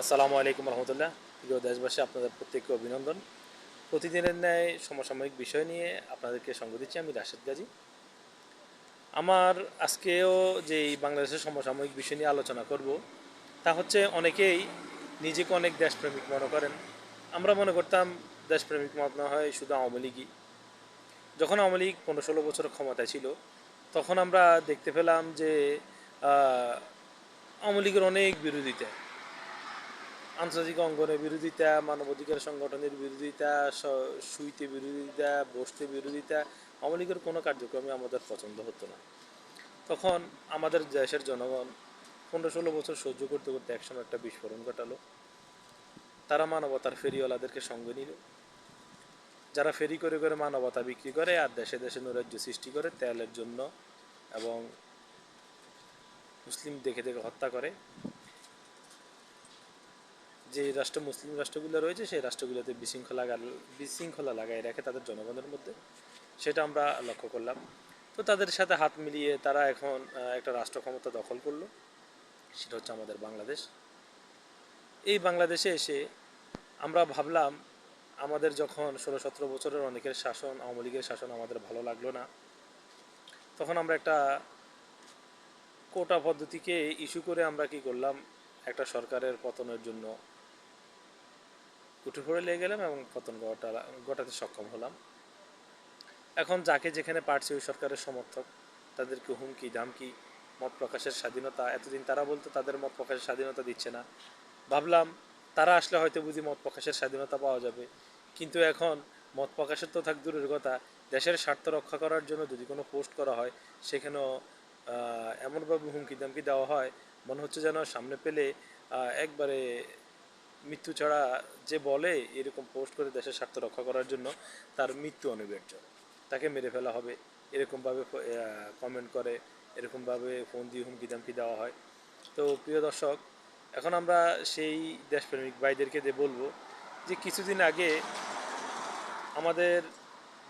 আসসালামু আলাইকুম রহমতুল্লাহ। প্রিয় দেশবাসী, আপনাদের প্রত্যেককে অভিনন্দন। প্রতিদিনের ন্যায় সমসাময়িক বিষয় নিয়ে আপনাদেরকে সঙ্গ দিচ্ছি আমি রাশেদ গাজী। আমার আজকেও যে বাংলাদেশের সমসাময়িক বিষয় নিয়ে আলোচনা করব, তা হচ্ছে অনেকেই নিজেকে অনেক দেশপ্রেমিক মনে করেন। আমরা মনে করতাম দেশপ্রেমিক মনে হয় শুধু আওয়ামী লীগই। যখন আওয়ামী লীগ পনেরো ষোলো বছর ক্ষমতায় ছিল, তখন আমরা দেখতে পেলাম যে আওয়ামী লীগের অনেক বিরোধিতা। আন্তর্জাতিক অঙ্গনের বিরোধিতা, মানবাধিকার সংগঠনের বিরোধিতা শুইতে বিরোধিতা, বসতে বিরোধিতা আওয়ামী কোনো কার্যক্রমে আমাদের পছন্দ হতো না। তখন আমাদের দেশের জনগণ পনেরো ষোলো বছর সহ্য করতে করতে একসময় একটা বিস্ফোরণ ঘটালো। তারা মানবতার ফেরিওয়ালাদেরকে সঙ্গে নিল। যারা ফেরি করে করে মানবতা বিক্রি করে আর দেশে দেশে নৈরাজ্য সৃষ্টি করে তেলের জন্য এবং মুসলিম দেখে দেখে হত্যা করে যে রাষ্ট্র মুসলিম রাষ্ট্রগুলো রয়েছে, সেই রাষ্ট্রগুলোতে বিশৃঙ্খলা বিশৃঙ্খলা লাগাই রাখে তাদের জনগণের মধ্যে। সেটা আমরা লক্ষ্য করলাম। তো তাদের সাথে হাত মিলিয়ে তারা এখন একটা রাষ্ট্র ক্ষমতা দখল করল। সেটা হচ্ছে আমাদের বাংলাদেশ। এই বাংলাদেশে এসে আমরা ভাবলাম, আমাদের যখন ষোলো সতেরো বছরের অনেকের শাসন, আওয়ামী লীগের শাসন আমাদের ভালো লাগল না, তখন আমরা একটা কোটা পদ্ধতিকে ইস্যু করে আমরা কি করলাম, একটা সরকারের পতনের জন্য উঠে পড়ে লেগে গেলাম এবং পতন ঘটা ঘটাতে সক্ষম হলাম। এখন যাকে যেখানে পারছে ওই সরকারের সমর্থক, তাদেরকে হুমকি, ধামকি, মত প্রকাশের স্বাধীনতা, এতদিন তারা বলতো তাদের মত প্রকাশের স্বাধীনতা দিচ্ছে না। ভাবলাম তারা আসলে হয়তো বুঝি মত প্রকাশের স্বাধীনতা পাওয়া যাবে। কিন্তু এখন মত প্রকাশের তো থাক দূরের কথা, দেশের স্বার্থ রক্ষা করার জন্য যদি কোনো পোস্ট করা হয়, সেখানেও এমনভাবে হুমকি দামকি দেওয়া হয়, মনে হচ্ছে যেন সামনে পেলে একবারে মৃত্যু ছাড়া যে বলে, এরকম পোস্ট করে দেশের স্বার্থ রক্ষা করার জন্য তার মৃত্যু অনিবার্য। তাকে মেরে ফেলা হবে। এরকমভাবে কমেন্ট করে, এরকমভাবে ফোন দিয়ে হুমকি দামকি দেওয়া হয়। তো প্রিয় দর্শক, এখন আমরা সেই দেশপ্রেমিক ভাইদেরকে দিয়ে বলব যে কিছুদিন আগে আমাদের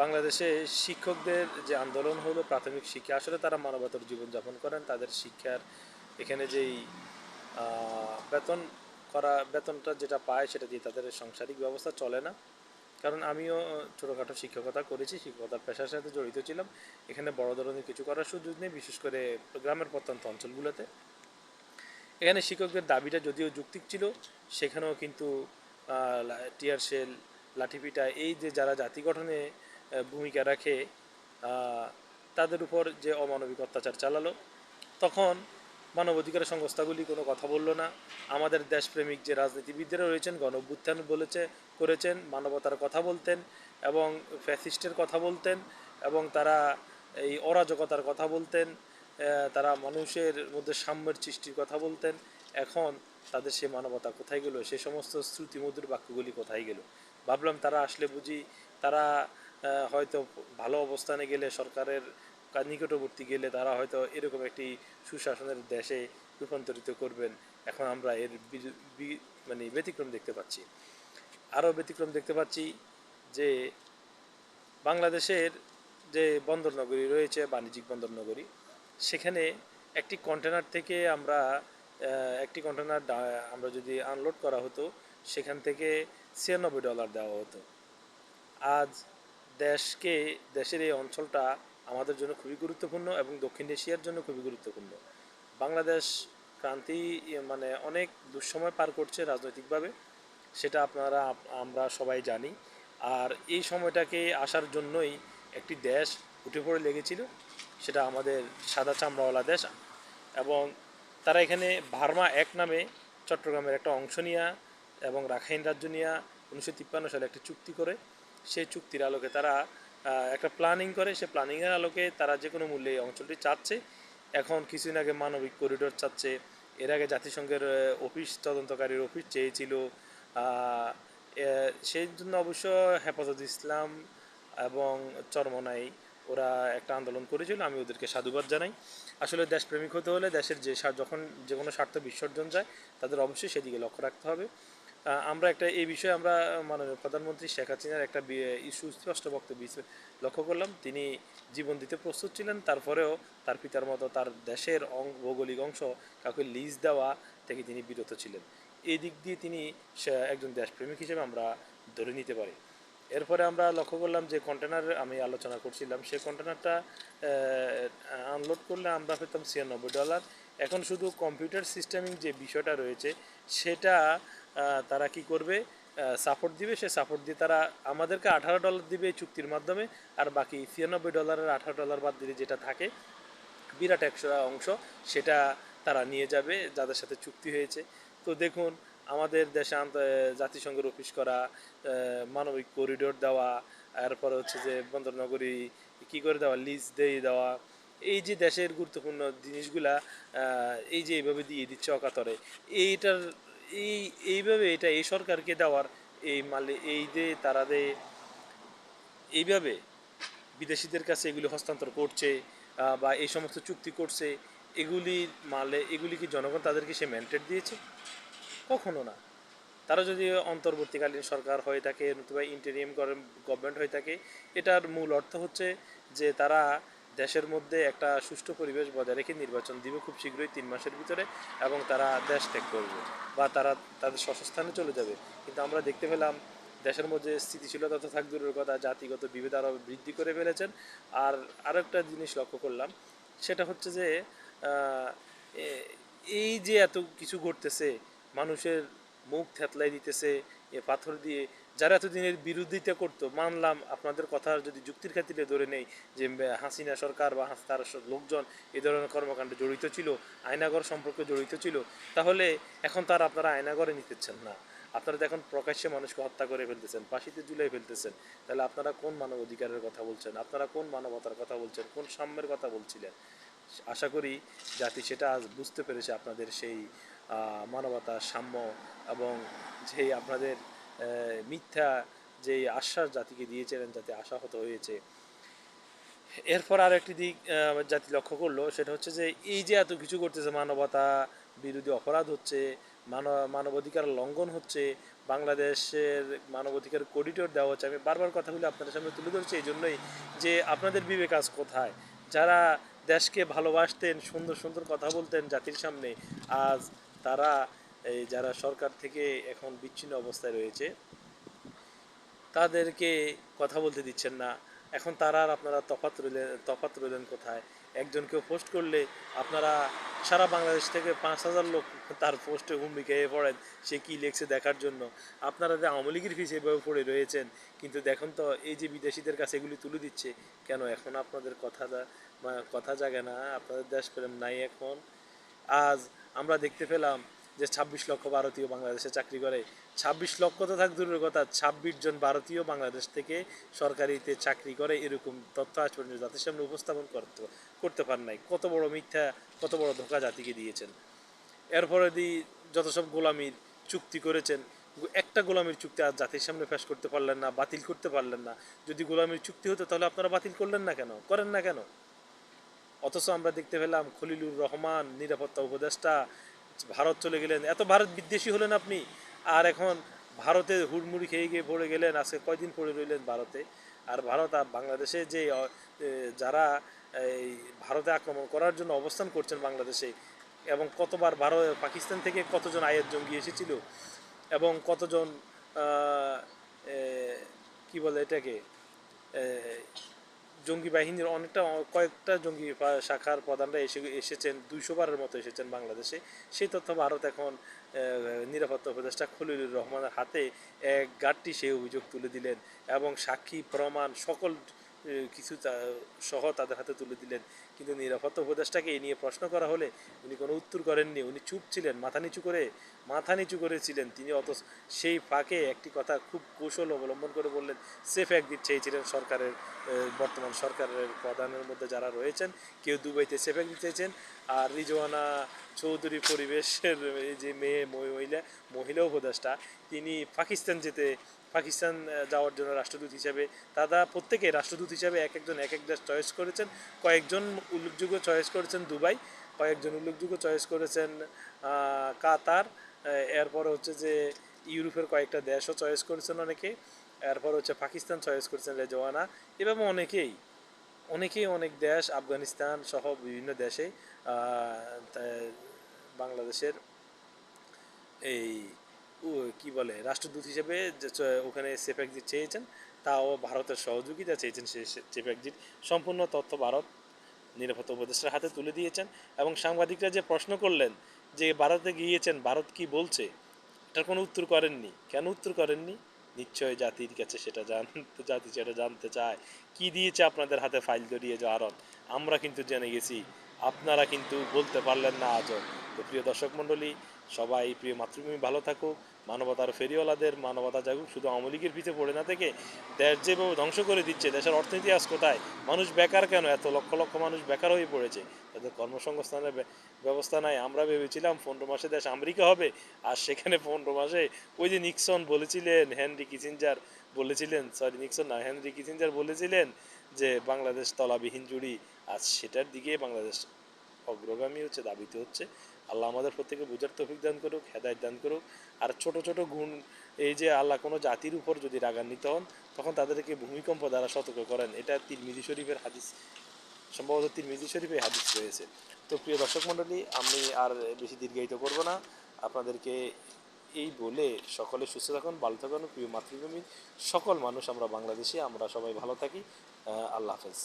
বাংলাদেশে শিক্ষকদের যে আন্দোলন হলো, প্রাথমিক শিক্ষা, আসলে তারা মানবতার জীবনযাপন করেন। তাদের শিক্ষার এখানে যেই বেতন করা বেতনটা যেটা পায় সেটা দিয়ে তাদের সাংসারিক ব্যবস্থা চলে না। কারণ আমিও ছোটোখাটো শিক্ষকতা করেছি, শিক্ষকতার পেশার সাথে জড়িত ছিলাম। এখানে বড় ধরনের কিছু করার সুযোগ নেই, বিশেষ করে গ্রামের প্রত্যন্ত অঞ্চলগুলোতে। এখানে শিক্ষকদের দাবিটা যদিও যুক্তিক ছিল, সেখানেও কিন্তু টিয়ার সেল লাঠিপিটা, এই যে যারা জাতি গঠনে ভূমিকা রাখে তাদের উপর যে অমানবিক অত্যাচার চালালো, তখন মানবাধিকার সংস্থাগুলি কোনো কথা বলল না। আমাদের দেশপ্রেমিক যে রাজনীতিবিদরা রয়েছেন গণভ্যুত্থান বলেছে, করেছেন, মানবতার কথা বলতেন এবং ফ্যাসিস্টের কথা বলতেন এবং তারা এই অরাজকতার কথা বলতেন তারা মানুষের মধ্যে সাম্যের সৃষ্টির কথা বলতেন। এখন তাদের সে মানবতা কোথায় গেল? সে সমস্ত শ্রুতিমধুর বাক্যগুলি কোথায় গেল? ভাবলাম তারা আসলে বুঝি তারা হয়তো ভালো অবস্থানে গেলে সরকারের নিকটবর্তী গেলে তারা হয়তো এরকম একটি সুশাসনের দেশে রূপান্তরিত করবেন। এখন আমরা এর মানে ব্যতিক্রম দেখতে পাচ্ছি। আরও ব্যতিক্রম দেখতে পাচ্ছি যে বাংলাদেশের যে বন্দর নগরী রয়েছে, বাণিজ্যিক বন্দর নগরী, সেখানে একটি কন্টেনার থেকে আমরা একটি কন্টেনার আমরা যদি আনলোড করা হতো, সেখান থেকে ছিয়ানব্বই ডলার দেওয়া হতো। আজ দেশকে, দেশের এই অঞ্চলটা আমাদের জন্য খুবই গুরুত্বপূর্ণ এবং দক্ষিণ এশিয়ার জন্য খুবই গুরুত্বপূর্ণ। বাংলাদেশ ক্রান্তি মানে অনেক দুঃসময় পার করছে রাজনৈতিকভাবে, সেটা আপনারা, আমরা সবাই জানি। আর এই সময়টাকে আসার জন্যই একটি দেশ উঠে পড়ে লেগেছিল, সেটা আমাদের সাদা চামড়াওয়ালা দেশ। এবং তারা এখানে ভার্মা এক নামে চট্টগ্রামের একটা অংশ নিয়ে এবং রাখাইন রাজ্য নিয়ে উনিশশো তিপ্পান্ন সালে একটি চুক্তি করে। সেই চুক্তির আলোকে তারা একটা প্ল্যানিং করে, সে প্ল্যানিংয়ের আলোকে তারা যে কোনো মূল্যে এই অঞ্চলটি চাচ্ছে। এখন কিছুদিন আগে মানবিক করিডোর চাচ্ছে। এর আগে জাতিসংঘের অফিস তদন্তকারীর অফিস চেয়েছিল। সেই জন্য অবশ্য হেফাজত ইসলাম এবং চরমনাই, ওরা একটা আন্দোলন করেছিল। আমি ওদেরকে সাধুবাদ জানাই। আসলে দেশপ্রেমিক হতে হলে দেশের যে যখন যে কোনো স্বার্থ বিসর্জন যায়, তাদের অবশ্যই সেদিকে লক্ষ্য রাখতে হবে। আমরা একটা এই বিষয়ে আমরা মাননীয় প্রধানমন্ত্রী শেখ হাসিনার একটা সুস্পষ্ট বক্তব্য লক্ষ্য করলাম। তিনি জীবন দিতে প্রস্তুত ছিলেন, তারপরেও তার পিতার মতো তার দেশের ভৌগোলিক অংশ কাউকে লিজ দেওয়া থেকে তিনি বিরত ছিলেন। এই দিক দিয়ে তিনি একজন দেশপ্রেমিক হিসেবে আমরা ধরে নিতে পারি। এরপরে আমরা লক্ষ্য করলাম যে কন্টেনার আমি আলোচনা করছিলাম সেই কন্টেনারটা আনলোড করলে আমরা পেতাম ছিয়ানব্বই ডলার। এখন শুধু কম্পিউটার সিস্টেমিং যে বিষয়টা রয়েছে, সেটা তারা কি করবে? সাপোর্ট দিবে সে সাপোর্ট দিয়ে তারা আমাদেরকে আঠারো ডলার দিবে এই চুক্তির মাধ্যমে, আর বাকি ছিয়ানব্বই ডলারের আঠারো ডলার বাদ দিলে যেটা থাকে, বিরাট একশো অংশ সেটা তারা নিয়ে যাবে যাদের সাথে চুক্তি হয়েছে। তো দেখুন, আমাদের দেশে জাতিসংঘের অফিস করা মানবিক করিডোর দেওয়া, এরপর হচ্ছে যে বন্দরনগরী কি করে দেওয়া লিজ দিয়ে দেওয়া, এই যে দেশের গুরুত্বপূর্ণ জিনিসগুলা এই যে এইভাবে দিয়ে দিচ্ছে অকাতরে, এইটার এই, এইভাবে এটা এই সরকারকে দেওয়ার এই মালে, এই যে তারা যে এইভাবে বিদেশিদের কাছে এগুলি হস্তান্তর করছে বা এই সমস্ত চুক্তি করছে, এগুলি মালে, এগুলি কি জনগণ তাদেরকে সে ম্যান্ডেট দিয়েছে? কখনো না। তারা যদি অন্তর্বর্তীকালীন সরকার হয়ে থাকে, নতুবা ইন্টেরিয়াম গভর্নমেন্ট হয়ে থাকে, এটার মূল অর্থ হচ্ছে যে তারা দেশের মধ্যে একটা সুষ্ঠু পরিবেশ বজায় রেখে নির্বাচন দিবে খুব শীঘ্রই তিন মাসের ভিতরে এবং তারা দেশ ত্যাগ করবে বা তারা তাদের স্বস্থানে চলে যাবে। কিন্তু আমরা দেখতে পেলাম দেশের মধ্যে স্থিতিশীলতা তো থাক দূরের কথা, জাতিগত বিভেদ আরও বৃদ্ধি করে ফেলেছেন। আর আরেকটা জিনিস লক্ষ্য করলাম, সেটা হচ্ছে যে এই যে এত কিছু ঘটতেছে, মানুষের মুখ থেতলাই দিতেছে, এ পাথর দিয়ে যারা এতদিনের বিরোধিতা করতো, মানলাম আপনাদের কথা যদি যুক্তির খাতিরে ধরে নেই যে হাসিনা সরকার বা তার লোকজন এ ধরনের কর্মকাণ্ডে জড়িত ছিল, আয়নাগর সম্পর্কে জড়িত ছিল, তাহলে এখন তার আপনারা আয়নাগরে নিতেছেন না। আপনারা এখন প্রকাশ্যে মানুষকে হত্যা করে ফেলতেছেন, ফাঁসিতে ঝুলাই ফেলতেছেন। তাহলে আপনারা কোন মানব অধিকারের কথা বলছেন? আপনারা কোন মানবতার কথা বলছেন? কোন সাম্যের কথা বলছিলেন? আশা করি জাতি সেটা আজ বুঝতে পেরেছে আপনাদের সেই মানবতা, সাম্য এবং যেই আপনাদের মিথ্যা যে আশ্বাস জাতিকে দিয়েছিলেন যাতে আশাহত হয়েছে। এরপর আর একটি দিক জাতি লক্ষ্য করল, সেটা হচ্ছে যে এই যে এত কিছু করতেছে, মানবতা বিরোধী অপরাধ হচ্ছে, মানব, মানবাধিকার লঙ্ঘন হচ্ছে, বাংলাদেশের মানবাধিকার করিডোর দেওয়া হচ্ছে, আমি বারবার কথাগুলো আপনাদের সামনে তুলে ধরছি, এই জন্যই যে আপনাদের বিবেক আজ কোথায়? যারা দেশকে ভালোবাসতেন, সুন্দর সুন্দর কথা বলতেন জাতির সামনে, আজ তারা এই যারা সরকার থেকে এখন বিচ্ছিন্ন অবস্থায় রয়েছে, তাদেরকে কথা বলতে দিচ্ছেন না। এখন তারা আর আপনারা তফাত রইলেন তফাত রইলেন কোথায়? একজনকেও পোস্ট করলে আপনারা সারা বাংলাদেশ থেকে পাঁচ হাজার লোক তার পোস্টে হুমড়ি খেয়ে পড়েন, সে কী লেখছে দেখার জন্য? আপনারা যে আওয়ামী লীগের ফিস এভাবে পড়ে রয়েছেন, কিন্তু দেখুন তো, এই যে বিদেশিদের কাছে এগুলি তুলে দিচ্ছে, কেন এখন আপনাদের কথা কথা জাগে না? আপনাদের দেশ দেশপ্রেম নাই এখন। আজ আমরা দেখতে পেলাম যে ছাব্বিশ লক্ষ ভারতীয় বাংলাদেশে চাকরি করে। ছাব্বিশ লক্ষ তো থাক দূরের কথা, ছাব্বিশ জন ভারতীয় বাংলাদেশ থেকে সরকারিতে চাকরি করে এরকম তথ্য আজ পর্যন্ত জাতির সামনে উপস্থাপন করতে করতে পার নাই। কত বড় মিথ্যা, কত বড় ধোকা জাতিকে দিয়েছেন। এরপরে দি যত সব গোলামির চুক্তি করেছেন, একটা গোলামির চুক্তি আর জাতির সামনে পেশ করতে পারলেন না, বাতিল করতে পারলেন না। যদি গোলামির চুক্তি হতো তাহলে আপনারা বাতিল করলেন না কেন? করেন না কেন? অথচ আমরা দেখতে পেলাম খলিলুর রহমান, নিরাপত্তা উপদেষ্টা ভারত চলে গেলেন। এত ভারত বিদ্বেষী হলেন আপনি। আর এখন ভারতে হুড়মুড়ি খেয়ে গিয়ে পড়ে গেলেন। আজকে কয়দিন পড়ে রইলেন ভারতে। আর ভারত আর বাংলাদেশে যে যারা, এই, ভারতে আক্রমণ করার জন্য অবস্থান করছেন বাংলাদেশে, এবং কতবার ভারত, পাকিস্তান থেকে কতজন আয়ের জঙ্গি এসেছিল, এবং কতজন কি বলে এটাকে জঙ্গি বাহিনীর অনেকটা, কয়েকটা জঙ্গি শাখার প্রধানরা এসে, এসেছেন, দুইশো বারের মতো এসেছেন বাংলাদেশে। সেই তথ্য ভারত এখন নিরাপত্তা উপদেষ্টা খলিলুর রহমানের হাতে এক গাঠটি সেই অভিযোগ তুলে দিলেন এবং সাক্ষী, প্রমাণ সকল কিছু সহ তাদের হাতে তুলে দিলেন। কিন্তু নিরাপত্তা উপদেষ্টাকে এই নিয়ে প্রশ্ন করা হলে উনি কোনো উত্তর করেননি। উনি চুপ ছিলেন, মাথা নিচু করে, মাথা নিচু করেছিলেন। তিনি অত সেই ফাঁকে একটি কথা খুব কৌশল অবলম্বন করে বললেন সেফ একদিক চেয়েছিলেন সরকারের বর্তমান সরকারের প্রধানের মধ্যে যারা রয়েছেন, কেউ দুবাইতে সেফ একদিক চেয়েছেন। আর রিজওয়ানা চৌধুরী পরিবেশের যে মেয়ে, মহিলা মহিলা উপদেষ্টা, তিনি পাকিস্তান যেতে পাকিস্তান যাওয়ার জন্য রাষ্ট্রদূত হিসেবে। তারা প্রত্যেকে রাষ্ট্রদূত হিসাবে এক একজন, এক এক দেশ চয়েস করেছেন। কয়েকজন উল্লেখযোগ্য চয়েস করেছেন দুবাই, কয়েকজন উল্লেখযোগ্য চয়েস করেছেন কাতার এরপর হচ্ছে যে ইউরোপের কয়েকটা দেশও চয়েস করেছেন অনেকে। এরপর হচ্ছে পাকিস্তান চয়েস করেছেন রেজওয়ানা এভাবে অনেকেই অনেকেই অনেক দেশ, আফগানিস্তান সহ বিভিন্ন দেশে বাংলাদেশের এই কি বলে, রাষ্ট্রদূত হিসেবে ওখানে সেফ এক্সিট চেয়েছেন, তাও ভারতের সহযোগিতা চেয়েছেন, সে সেফ এক্সিট সম্পূর্ণ তথ্য ভারত নিরাপত্তা উপদেষ্টার হাতে তুলে দিয়েছেন এবং সাংবাদিকরা যে প্রশ্ন করলেন যে, ভারতে গিয়েছেন, ভারত কি বলছে, এটার কোনো উত্তর করেননি। কেন উত্তর করেননি? নিশ্চয় জাতির কাছে সেটা জানতে, জাতি সেটা জানতে চায়। কি দিয়েছে আপনাদের হাতে ফাইল ধরিয়ে ভারত আমরা কিন্তু জেনে গেছি, আপনারা কিন্তু বলতে পারলেন না আজও। তো প্রিয় দর্শক মণ্ডলী, সবাই প্রিয় মাতৃভূমি ভালো থাকুক। মানবতার ফেরিওয়ালাদের মানবতা জাগুক, শুধু আওয়ামী লীগের পিছে পড়ে না থেকে দেশ যেভাবে ধ্বংস করে দিচ্ছে, দেশের অর্থনীতি আজ কোথায়? মানুষ বেকার কেন? এত লক্ষ লক্ষ মানুষ বেকার হয়ে পড়েছে। তাদের কর্মসংস্থানের ব্যবস্থা নাই। আমরা ভেবেছিলাম পনেরো মাসে দেশ আমেরিকা হবে। আর সেখানে পনেরো মাসে ওই যে নিক্সন বলেছিলেন, হেনরি কিসিঞ্জার বলেছিলেন, সরি, নিক্সন না, হেনরি কিসিঞ্জার বলেছিলেন যে বাংলাদেশ তলাবিহীন জুড়ি। আজ সেটার দিকে বাংলাদেশ অগ্রগামী হচ্ছে, দাবিতে হচ্ছে। আল্লাহ আমাদের প্রত্যেকে বুঝার তৌফিক দান করুক, হেদায়ত দান করুক। আর ছোট ছোট গুণ, এই যে আল্লাহ কোনো জাতির উপর যদি রাগান্বিত হন, তখন তাদেরকে ভূমিকম্প দ্বারা সতর্ক করেন। এটা তিরমিজি শরীফের হাদিস। সম্ভবত তিরমিজি শরীফে হাদিস রয়েছে। তো প্রিয় দর্শক মণ্ডলী, আমি আর বেশি দীর্ঘায়িত করব না। আপনাদেরকে এই বলে সকলে সুস্থ থাকুন, ভালো থাকুন। প্রিয় মাতৃভূমি, সকল মানুষ আমরা বাংলাদেশি, আমরা সবাই ভালো থাকি। আল্লাহ হাফেজ।